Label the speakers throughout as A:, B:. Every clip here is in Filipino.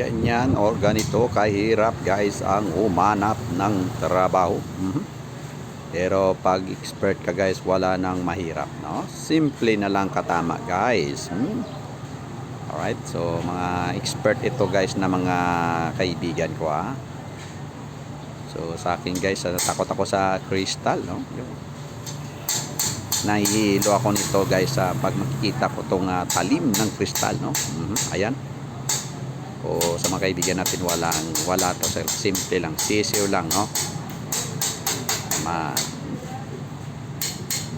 A: Ganyan o ganito kahirap guys ang umanap ng trabaho. Mhm. Pero pag expert ka guys, wala nang mahirap, no? Simple na lang katama guys. Hmm? Alright, so mga expert ito guys na mga kaibigan ko ah. So sa akin guys, ah, takot ako sa crystal, no? Nahihilo ako nito guys sa pag makikita ko tong ah, talim ng kristal, no? Mhm, Ayan. O sa mga kaibigan natin walang wala to sir. Simple lang, sisiw lang, no? Ma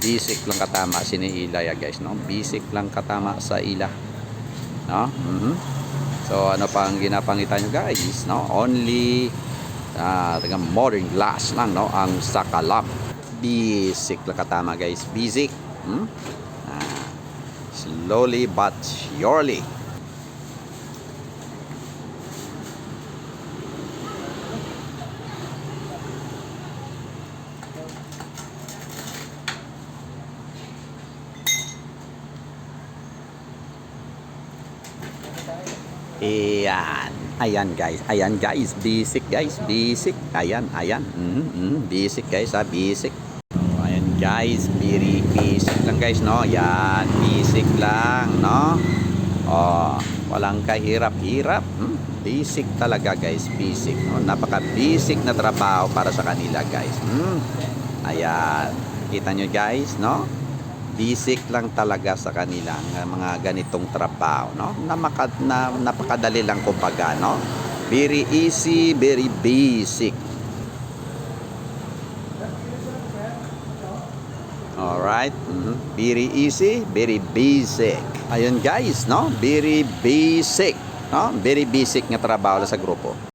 A: basic lang katama siniila ya guys, no? Basic lang katama sa ila. No? Mhm. So ano pa ang ginapangita nyo guys, no? Only taga modern glass lang, no? Ang sakalam. Basic lang katama guys, basic. Hmm? Ah, slowly but surely. Ayan. Ayan guys. Ayan guys. Basic guys. Basic. Ayan. Ayan. Mhm, mhm. Basic guys ha. Basic. Ayan guys. Very basic lang guys no. Yan. Basic lang no. Oh, walang kahirap-hirap. Hmm? Basic talaga guys. Basic. No? Napaka basic na trabaho para sa kanila guys. Hmm? Ayan. Kita nyo guys no. Basic lang talaga sa kanila ang mga ganitong trabaho no na, maka, na napakadali lang kumbaga no very easy very basic Alright, mhm. very easy, very basic. Ayun guys, no? Very basic, no? Very basic nga trabaho sa grupo.